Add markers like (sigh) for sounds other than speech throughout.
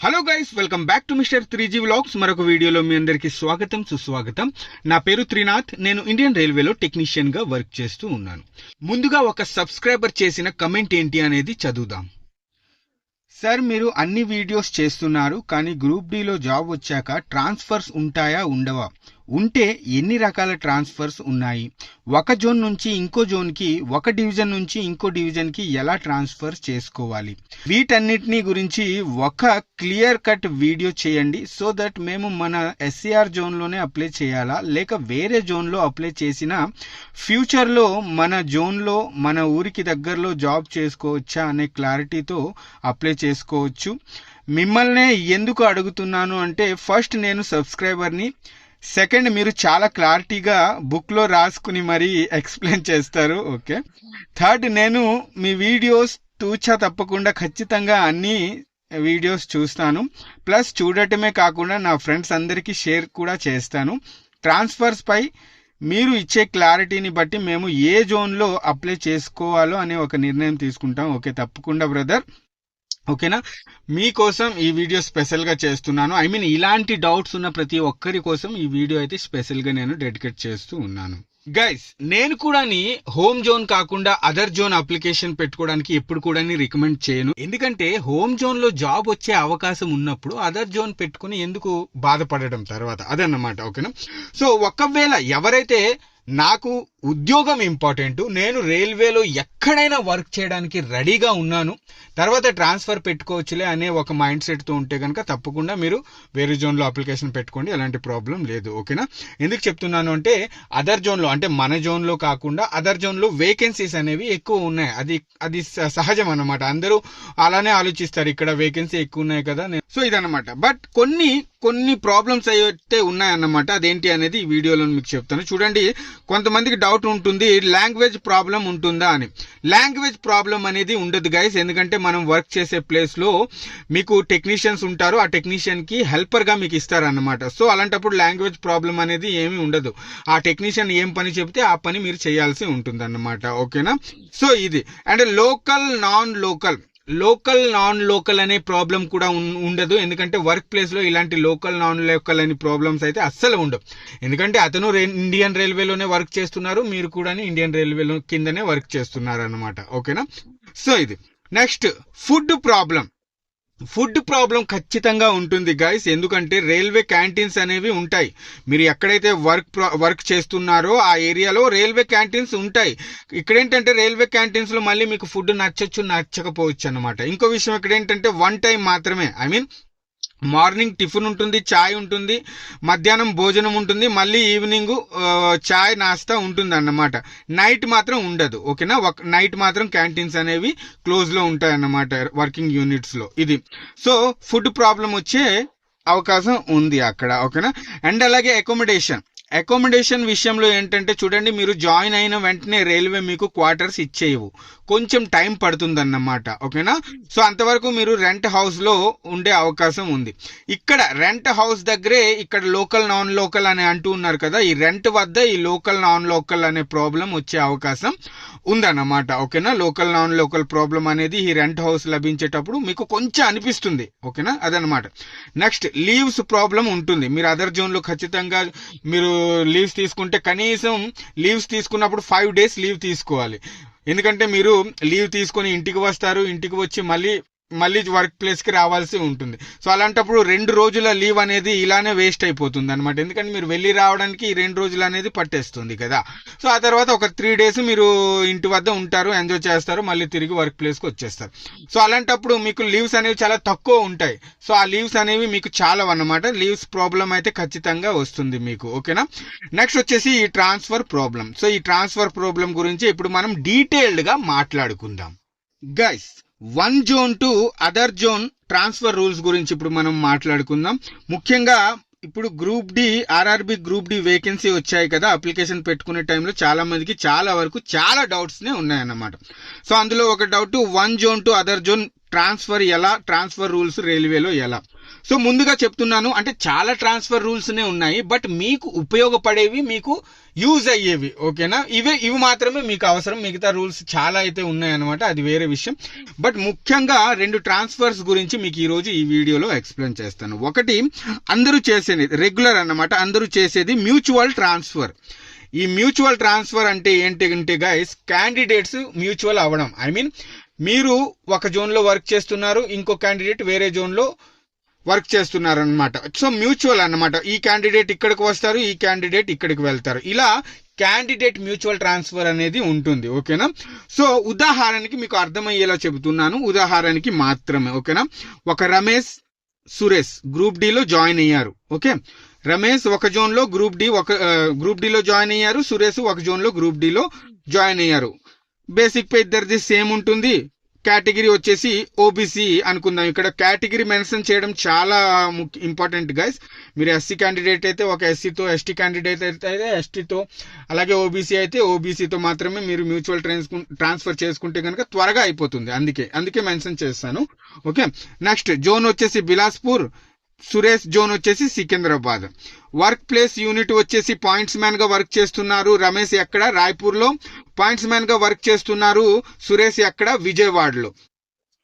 Hello guys welcome back to mister three G vlogs మరొక వీడియోలో మీ అందరికీ స్వాగతం సుస్వాగతం. నా పేరు త్రినాథ్. నేను ఇండియన్ రైల్వేలో టెక్నీషియన్గా వర్క్ చేస్తూ ఉన్నాను. ముందుగా ఒక సబ్స్క్రైబర్ చేసిన కమెంట్ ఏంటి అనేది చదువుదాం. సార్ మీరు అన్ని వీడియోస్ చేస్తున్నారు కానీ గ్రూప్ డిలో జాబ్ వచ్చాక ట్రాన్స్ఫర్స్ ఉంటాయా ఉండవా? ఉంటే ఎన్ని రకాల ట్రాన్స్ఫర్స్ ఉన్నాయి? ఒక జోన్ నుంచి ఇంకో జోన్కి ఒక డివిజన్ నుంచి ఇంకో డివిజన్కి ఎలా ట్రాన్స్ఫర్ చేసుకోవాలి? వీటన్నిటినీ గురించి ఒక క్లియర్ కట్ వీడియో చేయండి సో దట్ మేము మన ఎస్సీఆర్ జోన్లోనే అప్లై చేయాలా? లేక వేరే జోన్లో అప్లై చేసిన ఫ్యూచర్లో మన జోన్లో మన ఊరికి దగ్గరలో జాబ్ చేసుకోవచ్చా అనే క్లారిటీతో అప్లై చేసుకోవచ్చు. మిమ్మల్నే ఎందుకు అడుగుతున్నాను అంటే ఫస్ట్ నేను సబ్స్క్రైబర్ని సెకండ్ మీరు చాలా క్లారిటీగా బుక్లో రాసుకుని మరీ ఎక్స్ప్లెయిన్ చేస్తారు. ఓకే. థర్డ్ నేను మీ వీడియోస్ తూచా తప్పకుండా ఖచ్చితంగా అన్ని వీడియోస్ చూస్తాను. ప్లస్ చూడటమే కాకుండా నా ఫ్రెండ్స్ అందరికీ షేర్ కూడా చేస్తాను. ట్రాన్స్ఫర్స్ పై మీరు ఇచ్చే క్లారిటీని బట్టి మేము ఏ జోన్లో అప్లై చేసుకోవాలో అనే ఒక నిర్ణయం తీసుకుంటాం. ఓకే. తప్పకుండా బ్రదర్. ఓకేనా? మీకోసం ఈ వీడియో స్పెషల్గా చేస్తున్నాను. ఐ మీన్ ఇలాంటి డౌట్స్ ఉన్న ప్రతి ఒక్కరి కోసం ఈ వీడియో అయితే స్పెషల్గా నేను డెడికేట్ చేస్తూ ఉన్నాను. గైస్ నేను కూడా హోమ్ జోన్ కాకుండా అదర్ జోన్ అప్లికేషన్ పెట్టుకోవడానికి ఎప్పుడు కూడా రికమెండ్ చేయను. ఎందుకంటే హోమ్ జోన్లో జాబ్ వచ్చే అవకాశం ఉన్నప్పుడు అదర్ జోన్ పెట్టుకుని ఎందుకు బాధపడడం తర్వాత? అదన్నమాట ఓకేనా? సో ఒకవేళ ఎవరైతే నాకు ఉద్యోగం ఇంపార్టెంట్. నేను రైల్వేలో ఎక్కడైనా వర్క్ చేయడానికి రెడీగా ఉన్నాను. తర్వాత ట్రాన్స్ఫర్ పెట్టుకోవచ్చులే అనే ఒక మైండ్ సెట్తో ఉంటే కనుక తప్పకుండా మీరు వేరే జోన్లో అప్లికేషన్ పెట్టుకోండి. ఎలాంటి ప్రాబ్లం లేదు. ఓకేనా? ఎందుకు చెప్తున్నాను అంటే అదర్ జోన్లో అంటే మన జోన్లో కాకుండా అదర్ జోన్లో వేకెన్సీస్ అనేవి ఎక్కువ ఉన్నాయి. అది అది స- సహజం అన్నమాట. అందరూ అలానే ఆలోచిస్తారు. ఇక్కడ వేకెన్సీ ఎక్కువ ఉన్నాయి కదా సో ఇదన్నమాట. బట్ కొన్ని కొన్ని ప్రాబ్లమ్స్ అయితే ఉన్నాయన్నమాట. అదేంటి అనేది ఈ వీడియోలో మీకు చెప్తాను. చూడండి కొంతమందికి డౌట్ ఉంటుంది లాంగ్వేజ్ ప్రాబ్లం ఉంటుందా అని. లాంగ్వేజ్ ప్రాబ్లం అనేది ఉండదు గైస్ ఎందుకంటే మనం వర్క్ చేసే ప్లేస్లో మీకు టెక్నీషియన్స్ ఉంటారు ఆ టెక్నీషియన్కి హెల్పర్గా మీకు ఇస్తారు అన్నమాట సో అలాంటప్పుడు లాంగ్వేజ్ ప్రాబ్లం అనేది ఏమీ ఉండదు. ఆ టెక్నీషియన్ ఏం పని చెప్తే ఆ పని మీరు చేయాల్సి ఉంటుంది అన్నమాట ఓకేనా? సో ఇది. And local non local local non local అనే ప్రాబ్లం కూడా ఉండదు. ఎందుకంటే వర్క్ ప్లేస్లో ఇలాంటి లోకల్ నాన్ లోకల్ అనే ప్రాబ్లమ్స్ అయితే అస్సలు ఉండవు. ఎందుకంటే అతను రే- ఇండియన్ రైల్వేలోనే వర్క్ చేస్తున్నారు. మీరు కూడా ఇండియన్ రైల్వేలో కిందనే వర్క్ చేస్తున్నారు అనమాట ఓకేనా? సో ఇది. Next food problem. Food problem ఖచ్చితంగా ఉంటుంది గైస్ ఎందుకంటే రైల్వే క్యాంటీన్స్ అనేవి ఉంటాయి. మీరు ఎక్కడైతే వర్క్ వర్క్ చేస్తున్నారో ఆ ఏరియాలో రైల్వే క్యాంటీన్స్ ఉంటాయి. ఇక్కడ ఏంటంటే రైల్వే క్యాంటీన్స్లో మళ్ళీ మీకు ఫుడ్ నచ్చచ్చు నచ్చకపోవచ్చు అనమాట ఇంకో విషయం ఇక్కడ ఏంటంటే వన్ టైం మాత్రమే. ఐ మీన్ మార్నింగ్ టిఫిన్ ఉంటుంది చాయ్ ఉంటుంది మధ్యాహ్నం భోజనం ఉంటుంది మళ్ళీ ఈవినింగ్ ఛాయ్ చాయ్ నాస్తా ఉంటుంది అన్నమాట నైట్ మాత్రం ఉండదు ఓకేనా? ఒక నైట్ మాత్రం క్యాంటీన్స్ అనేవి క్లోజ్లో ఉంటాయన్నమాట ఉంటాయి అన్నమాట వర్కింగ్ యూనిట్స్లో ఇది. సో ఫుడ్ ప్రాబ్లం వచ్చే అవకాశం ఉంది అక్కడ ఓకేనా? అండ్ అలాగే అకామిడేషన్ అకామిడేషన్ విషయంలో ఏంటంటే చూడండి మీరు జాయిన్ అయిన వెంటనే రైల్వే మీకు క్వార్టర్స్ ఇచ్చేయవు. కొంచెం టైం పడుతుందన్నమాట ఓకేనా? సో అంతవరకు మీరు రెంట్ హౌస్లో ఉండే అవకాశం ఉంది. ఇక్కడ రెంట్ హౌస్ దగ్గరే ఇక్కడ లోకల్ నాన్ లోకల్ అని అంటూ ఉన్నారు కదా ఈ రెంట్ వద్ద ఈ లోకల్ నాన్ లోకల్ అనే ప్రాబ్లం వచ్చే అవకాశం ఉందన్నమాట ఓకేనా? లోకల్ నాన్ లోకల్ ప్రాబ్లం అనేది ఈ రెంట్ హౌస్ లభించేటప్పుడు మీకు కొంచెం అనిపిస్తుంది ఓకేనా? అదనమాట నెక్స్ట్ లీవ్స్ ప్రాబ్లం ఉంటుంది. మీరు అదర్ జోన్లో ఖచ్చితంగా మీరు లీవ్స్ తీసుకుంటే కనీసం లీవ్స్ తీసుకున్నప్పుడు ఫైవ్ డేస్ లీవ్ తీసుకోవాలి. ఎందుకంటే మీరు లీవ్ తీసుకొని ఇంటికి వస్తారు ఇంటికి వచ్చి మళ్ళీ మళ్ళీ వర్క్ ప్లేస్కి రావాల్సి ఉంటుంది. సో అలాంటప్పుడు రెండు రోజుల లీవ్ అనేది ఇలానే వేస్ట్ అయిపోతుంది అనమాట ఎందుకంటే మీరు వెళ్ళి రావడానికి ఈ రెండు రోజులు అనేది పట్టేస్తుంది కదా. సో ఆ తర్వాత ఒక త్రీ డేస్ మీరు ఇంటి వద్ద ఉంటారు ఎంజాయ్ చేస్తారు మళ్ళీ తిరిగి వర్క్ ప్లేస్కి వచ్చేస్తారు. సో అలాంటప్పుడు మీకు లీవ్స్ అనేవి చాలా తక్కువ ఉంటాయి. సో ఆ లీవ్స్ అనేవి మీకు చాలా అన్నమాట. లీవ్స్ ప్రాబ్లం అయితే ఖచ్చితంగా వస్తుంది మీకు. ఓకేనా నెక్స్ట్ వచ్చేసి ఈ ట్రాన్స్ఫర్ ప్రాబ్లం సో ఈ ట్రాన్స్ఫర్ ప్రాబ్లం గురించి ఇప్పుడు మనం డీటెయిల్డ్గా మాట్లాడుకుందాం. Guys one zone to other zone transfer rules గురించి ఇప్పుడు మనం మాట్లాడుకుందాం. ముఖ్యంగా ఇప్పుడు group D RRB group D vacancy వచ్చాయి కదా అప్లికేషన్ పెట్టుకునే టైంలో చాలా మందికి చాలా వరకు చాలా డౌట్స్నే ఉన్నాయన్నమాట. సో అందులో ఒక doubt one zone to other zone transfer ఎలా ట్రాన్స్ఫర్ రూల్స్ రైల్వేలో ఎలా? సో ముందుగా చెప్తున్నాను అంటే చాలా ట్రాన్స్ఫర్ రూల్స్నే ఉన్నాయి బట్ మీకు ఉపయోగపడేవి మీకు యూజ్ అయ్యేవి ఓకేనా ఇవే ఇవి మాత్రమే మీకు అవసరం మిగతా రూల్స్ చాలా అయితే ఉన్నాయన్నమాట అది వేరే విషయం. బట్ ముఖ్యంగా రెండు ట్రాన్స్ఫర్స్ గురించి మీకు ఈరోజు ఈ వీడియోలో ఎక్స్ప్లెయిన్ చేస్తాను. ఒకటి అందరూ చేసేది రెగ్యులర్ అన్నమాట అందరూ చేసేది మ్యూచువల్ ట్రాన్స్ఫర్ ఈ మ్యూచువల్ ట్రాన్స్ఫర్ అంటే ఏంటి అంటే గైస్ క్యాండిడేట్స్ మ్యూచువల్ అవ్వడం. ఐ మీన్ మీరు ఒక జోన్లో వర్క్ చేస్తున్నారు ఇంకో క్యాండిడేట్ వేరే జోన్లో వర్క్ చేస్తున్నారనమాట సో మ్యూచువల్ అన్నమాట. ఈ క్యాండిడేట్ ఇక్కడికి వస్తారు ఈ క్యాండిడేట్ ఇక్కడికి వెళ్తారు. ఇలా క్యాండిడేట్ మ్యూచువల్ ట్రాన్స్ఫర్ అనేది ఉంటుంది ఓకేనా? సో ఉదాహరణకి మీకు అర్థమయ్యేలా చెబుతున్నాను. ఉదాహరణకి మాత్రమే ఓకేనా? ఒక రమేష్ సురేష్ గ్రూప్ డిలో జాయిన్ అయ్యారు ఓకే? రమేష్ ఒక జోన్లో గ్రూప్ డి ఒక గ్రూప్ డిలో జాయిన్ అయ్యారు. సురేష్ ఒక జోన్లో గ్రూప్ డిలో జాయిన్ అయ్యారు. బేసిక్ పే ఇద్దరిది సేమ్ ఉంటుంది. కేటగిరీ వచ్చేసి ఓబీసీ అనుకుందాం. ఇక్కడ కేటగిరీ మెన్షన్ చేయడం చాలా ఇంపార్టెంట్ గైస్. మీరు ఎస్సీ క్యాండిడేట్ అయితే ఒక ఎస్సీతో ఎస్టీ క్యాండిడేట్ అయితే ఎస్టీతో అలాగే ఓబీసీ అయితే ఓబీసీతో మాత్రమే మీరు మ్యూచువల్ ట్రాన్స్ఫర్ చేసుకుంటే కనుక త్వరగా అయిపోతుంది. అందుకే అందుకే మెన్షన్ చేస్తాను. ఓకే? నెక్స్ట్ జోన్ వచ్చేసి బిలాస్పూర్. సురేష్ జోన్ వచ్చేసి సికింద్రాబాద్. వర్క్ ప్లేస్ యూనిట్ వచ్చేసి పాయింట్స్ మ్యాన్గా వర్క్ చేస్తున్నారు రమేష్ ఎక్కడ? రాయ్పూర్లో. పాయింట్స్ మ్యాన్గా వర్క్ చేస్తున్నారు సురేష్ ఎక్కడ? విజయవాడలో.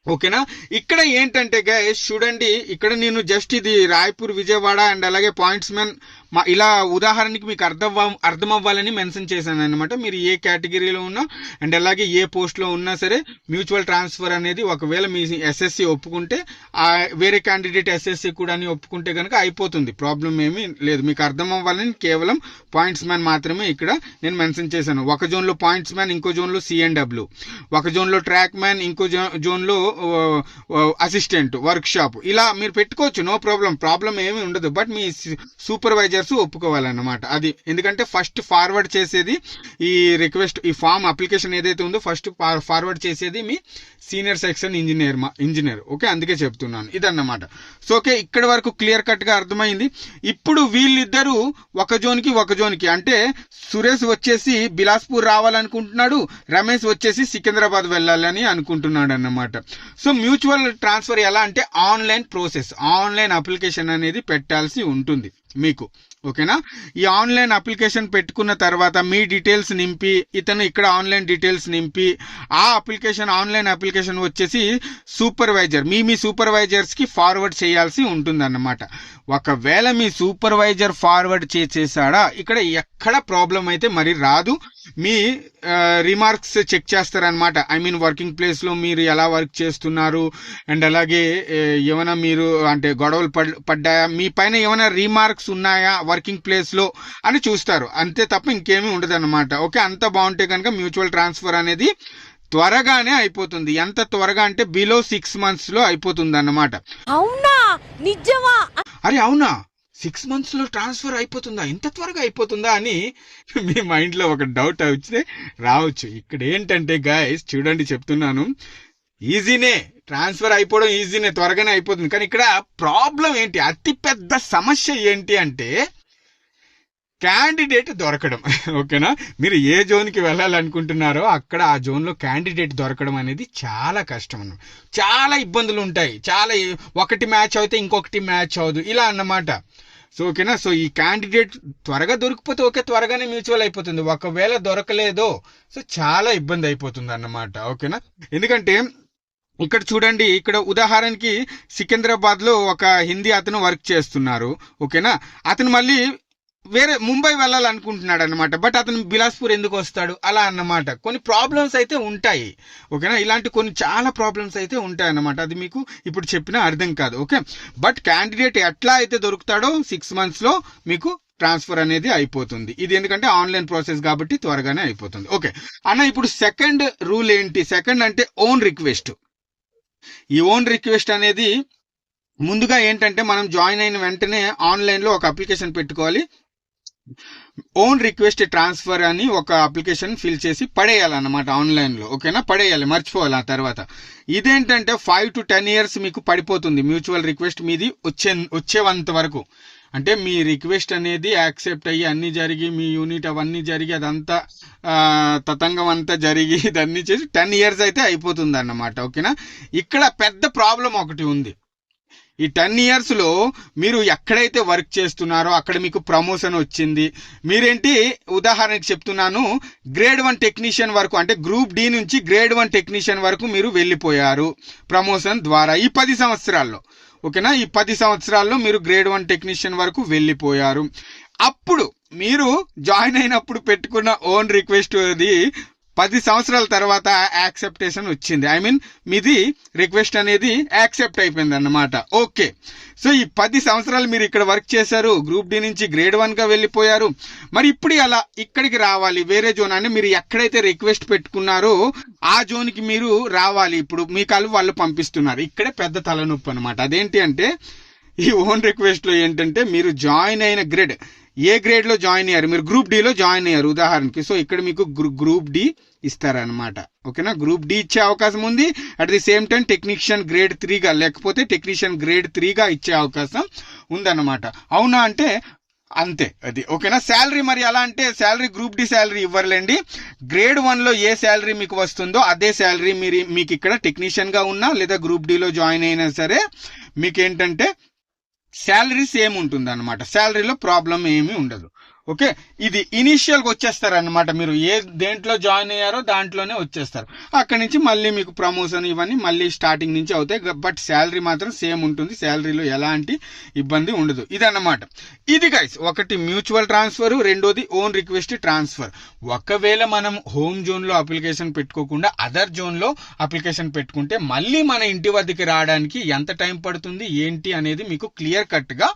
ఓకేనా? ఇక్కడ ఏంటంటే గైస్ చూడండి ఇక్కడ నేను జస్ట్ ఇది రాయ్పూర్ విజయవాడ అండ్ అలాగే పాయింట్స్ మ్యాన్ మా ఇలా ఉదాహరణకి మీకు అర్థం అర్థం అవ్వాలని మెన్షన్ చేశాను అనమాట మీరు ఏ కేటగిరీలో ఉన్నా అండ్ అలాగే ఏ పోస్ట్లో ఉన్నా సరే మ్యూచువల్ ట్రాన్స్ఫర్ అనేది ఒకవేళ మీ ఎస్ఎస్సి ఒప్పుకుంటే ఆ వేరే క్యాండిడేట్ ఎస్ఎస్సి కూడా అని ఒప్పుకుంటే కనుక అయిపోతుంది. ప్రాబ్లం ఏమీ లేదు. మీకు అర్థం అవ్వాలని కేవలం పాయింట్స్ మ్యాన్ మాత్రమే ఇక్కడ నేను మెన్షన్ చేశాను. ఒక జోన్లో పాయింట్స్ మ్యాన్ ఇంకో జోన్లో సిఎన్డబ్ల్యూ ఒక జోన్లో ట్రాక్ మ్యాన్ ఇంకో జోన్లో అసిస్టెంట్ వర్క్షాప్ ఇలా మీరు పెట్టుకోవచ్చు. నో ప్రాబ్లం ప్రాబ్లం ఏమీ ఉండదు. బట్ మీ సూపర్వైజర్స్ ఒప్పుకోవాలన్నమాట. అది ఎందుకంటే ఫస్ట్ ఫార్వర్డ్ చేసేది ఈ రిక్వెస్ట్ ఈ ఫామ్ అప్లికేషన్ ఏదైతే ఉందో ఫస్ట్ ఫార్వర్డ్ చేసేది మీ సీనియర్ సెక్షన్ ఇంజనీర్ మా ఇంజనీర్. ఓకే? అందుకే చెప్తున్నాను. ఇదన్నమాట. సో ఓకే ఇక్కడ వరకు క్లియర్ కట్గా అర్థమైంది. ఇప్పుడు వీళ్ళిద్దరూ ఒక జోన్కి ఒక జోన్కి అంటే సురేష్ వచ్చేసి బిలాస్పూర్ రావాలనుకుంటున్నాడు రమేష్ వచ్చేసి సికింద్రాబాద్ వెళ్ళాలని అనుకుంటున్నాడు అన్నమాట సో మ్యూచువల్ ట్రాన్స్ఫర్ ఎలా అంటే ఆన్లైన్ ప్రాసెస్ ఆన్లైన్ అప్లికేషన్ అనేది పెట్టాల్సి ఉంటుంది మీకు. ఓకేనా? ఈ ఆన్లైన్ అప్లికేషన్ పెట్టుకున్న తర్వాత మీ డీటెయిల్స్ నింపి ఇతను ఇక్కడ ఆన్లైన్ డీటెయిల్స్ నింపి ఆ అప్లికేషన్ ఆన్లైన్ అప్లికేషన్ వచ్చేసి సూపర్వైజర్ మీ మీ సూపర్వైజర్స్కి ఫార్వర్డ్ చేయాల్సి ఉంటుందన్నమాట. ఒకవేళ మీ సూపర్వైజర్ ఫార్వర్డ్ చేసేసాడా ఇక్కడ ఎక్కడ ప్రాబ్లం అయితే మరి రాదు. మీ రిమార్క్స్ చెక్ చేస్తారనమాట ఐ మీన్ వర్కింగ్ ప్లేస్లో మీరు ఎలా వర్క్ చేస్తున్నారు అండ్ అలాగే ఏమైనా మీరు అంటే గొడవలు పడ్డాయా మీ పైన ఏమైనా రీమార్క్స్ ఉన్నాయా వర్కింగ్ ప్లేస్లో అని చూస్తారు. అంతే తప్ప ఇంకేమీ ఉండదు అనమాట ఓకే అంత బాగుంటే కనుక మ్యూచువల్ ట్రాన్స్ఫర్ అనేది త్వరగానే అయిపోతుంది. ఎంత త్వరగా అంటే బిలో సిక్స్ మంత్స్లో అయిపోతుంది అన్నమాట అవునా? నిజమా? అరే అవునా? సిక్స్ మంత్స్లో ట్రాన్స్ఫర్ అయిపోతుందా? ఇంత త్వరగా అయిపోతుందా అని మీ మైండ్లో ఒక డౌట్ వచ్చితే రావచ్చు. ఇక్కడ ఏంటంటే గాయస్ చూడండి చెప్తున్నాను. ఈజీనే ట్రాన్స్ఫర్ అయిపోవడం ఈజీనే త్వరగానే అయిపోతుంది. కానీ ఇక్కడ ప్రాబ్లం ఏంటి? అతి పెద్ద సమస్య ఏంటి అంటే క్యాండిడేట్ దొరకడం. ఓకేనా? మీరు ఏ జోన్కి వెళ్ళాలనుకుంటున్నారో అక్కడ ఆ జోన్లో క్యాండిడేట్ దొరకడం అనేది చాలా కష్టం అన్నమాట చాలా ఇబ్బందులు ఉంటాయి. చాలా ఒకటి మ్యాచ్ అయితే ఇంకొకటి మ్యాచ్ అవ్వదు. ఇలా అన్నమాట. సో ఓకేనా? సో ఈ క్యాండిడేట్ త్వరగా దొరికిపోతే ఓకే త్వరగానే మ్యూచువల్ అయిపోతుంది. ఒకవేళ దొరకలేదో. సో చాలా ఇబ్బంది అయిపోతుంది అన్నమాట. ఓకేనా? ఎందుకంటే ఇక్కడ చూడండి ఇక్కడ ఉదాహరణకి సికింద్రాబాద్లో ఒక హిందీ అతను వర్క్ చేస్తున్నారు. ఓకేనా? అతను మళ్ళీ వేరే ముంబై వెళ్ళాలనుకుంటున్నాడు అనమాట బట్ అతను బిలాస్పూర్ ఎందుకు వస్తాడు? అలా అన్నమాట. కొన్ని ప్రాబ్లమ్స్ అయితే ఉంటాయి. ఓకేనా ఇలాంటి కొన్ని చాలా ప్రాబ్లమ్స్ అయితే ఉంటాయి అన్నమాట అది మీకు ఇప్పుడు చెప్పినా అర్థం కాదు. ఓకే బట్ క్యాండిడేట్ ఎట్లా అయితే దొరుకుతాడో సిక్స్ మంత్స్లో మీకు ట్రాన్స్ఫర్ అనేది అయిపోతుంది. ఇది ఎందుకంటే ఆన్లైన్ ప్రాసెస్ కాబట్టి త్వరగానే అయిపోతుంది. ఓకే అన్న ఇప్పుడు సెకండ్ రూల్ ఏంటి? సెకండ్ అంటే ఓన్ రిక్వెస్ట్ ఈ ఓన్ రిక్వెస్ట్ అనేది ముందుగా ఏంటంటే మనం జాయిన్ అయిన వెంటనే ఆన్లైన్లో ఒక అప్లికేషన్ పెట్టుకోవాలి. ఓన్ రిక్వెస్ట్ ట్రాన్స్ఫర్ అని ఒక అప్లికేషన్ ఫిల్ చేసి పడేయాలన్నమాట ఆన్లైన్లో ఓకేనా? పడేయాలి మర్చిపోవాలి ఆ తర్వాత. ఇదేంటంటే ఫైవ్ టు టెన్ ఇయర్స్ మీకు పడిపోతుంది మ్యూచువల్ రిక్వెస్ట్ మీది వచ్చే వచ్చేంత వరకు. అంటే మీ రిక్వెస్ట్ అనేది యాక్సెప్ట్ అయ్యి అన్నీ జరిగి మీ యూనిట్ అవన్నీ జరిగి అదంతా తతంగం అంతా జరిగి (laughs) ఇదన్నీ చేసి టెన్ ఇయర్స్ అయితే అయిపోతుంది అన్నమాట ఓకేనా? ఇక్కడ పెద్ద ప్రాబ్లం ఒకటి ఉంది. ఈ టెన్ ఇయర్స్లో మీరు ఎక్కడైతే వర్క్ చేస్తున్నారో అక్కడ మీకు ప్రమోషన్ వచ్చింది. మీరేంటి? ఉదాహరణకి చెప్తున్నాను. గ్రేడ్ వన్ టెక్నీషియన్ వరకు అంటే గ్రూప్ డి నుంచి గ్రేడ్ వన్ టెక్నీషియన్ వరకు మీరు వెళ్ళిపోయారు ప్రమోషన్ ద్వారా ఈ పది సంవత్సరాల్లో. ఓకేనా? ఈ పది సంవత్సరాల్లో మీరు గ్రేడ్ వన్ టెక్నీషియన్ వరకు వెళ్ళిపోయారు. అప్పుడు మీరు జాయిన్ అయినప్పుడు పెట్టుకున్న ఓన్ రిక్వెస్ట్ అది పది సంవత్సరాల తర్వాత యాక్సెప్టేషన్ వచ్చింది. ఐ మీన్ మీది రిక్వెస్ట్ అనేది యాక్సెప్ట్ అయిపోయింది అన్నమాట ఓకే. సో ఈ పది సంవత్సరాలు మీరు ఇక్కడ వర్క్ చేశారు గ్రూప్ డి నుంచి గ్రేడ్ వన్గా వెళ్ళిపోయారు. మరి ఇప్పుడు అలా ఇక్కడికి రావాలి వేరే జోన్ అంటే మీరు ఎక్కడైతే రిక్వెస్ట్ పెట్టుకున్నారో ఆ జోన్కి మీరు రావాలి. ఇప్పుడు మీ కాలు వాళ్ళు పంపిస్తున్నారు. ఇక్కడే పెద్ద తలనొప్పి అనమాట అదేంటి అంటే ఈ ఓన్ రిక్వెస్ట్లో ఏంటంటే మీరు జాయిన్ అయిన గ్రేడ్ ఏ గ్రేడ్లో జాయిన్ అయ్యారు? మీరు గ్రూప్ డిలో జాయిన్ అయ్యారు ఉదాహరణకి. సో ఇక్కడ మీకు గ్రూప్ డి ఇస్తారనమాట ఓకేనా? గ్రూప్ డి ఇచ్చే అవకాశం ఉంది. At the same time technician grade త్రీగా లేకపోతే టెక్నీషియన్ గ్రేడ్ త్రీగా ఇచ్చే అవకాశం ఉందన్నమాట. అవునా అంటే అంతే. అది ఓకేనా? శాలరీ మరి ఎలా అంటే శాలరీ గ్రూప్ డి శాలరీ ఇవ్వరులేండి. గ్రేడ్ వన్లో ఏ శాలరీ మీకు వస్తుందో అదే శాలరీ మీరు మీకు ఇక్కడ టెక్నీషియన్గా ఉన్నా లేదా గ్రూప్ డిలో జాయిన్ అయినా సరే మీకు ఏంటంటే శాలరీ సేమ్ ఉంటుంది అనమాట శాలరీలో ప్రాబ్లం ఏమీ ఉండదు. ఓకే? ఇది ఇనీషియల్గా వచ్చేస్తారనమాట మీరు. ఏ దేంట్లో జాయిన్ అయ్యారో దాంట్లోనే వచ్చేస్తారు. అక్కడి నుంచి మళ్ళీ మీకు ప్రమోషన్ ఇవన్నీ మళ్ళీ స్టార్టింగ్ నుంచి అవుతాయి. బట్ శాలరీ మాత్రం సేమ్ ఉంటుంది. శాలరీలో ఎలాంటి ఇబ్బంది ఉండదు. ఇదన్నమాట. ఇది గైస్ ఒకటి మ్యూచువల్ ట్రాన్స్ఫర్ రెండోది ఓన్ రిక్వెస్ట్ ట్రాన్స్ఫర్. ఒకవేళ మనం హోమ్ జోన్లో అప్లికేషన్ పెట్టుకోకుండా అదర్ జోన్లో అప్లికేషన్ పెట్టుకుంటే మళ్ళీ మన ఇంటి వద్దకి రావడానికి ఎంత టైం పడుతుంది ఏంటి అనేది మీకు క్లియర్ కట్గా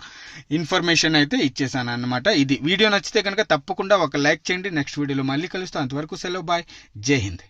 ఇన్ఫర్మేషన్ అయితే ఇచ్చేసాను అనమాట ఇది వీడియో నచ్చితే కనుక తప్పకుండా ఒక లైక్ చేయండి. నెక్స్ట్ వీడియోలో మళ్ళీ కలుస్తాం. అంతవరకు సెలవు. బాయ్. జై హింద్.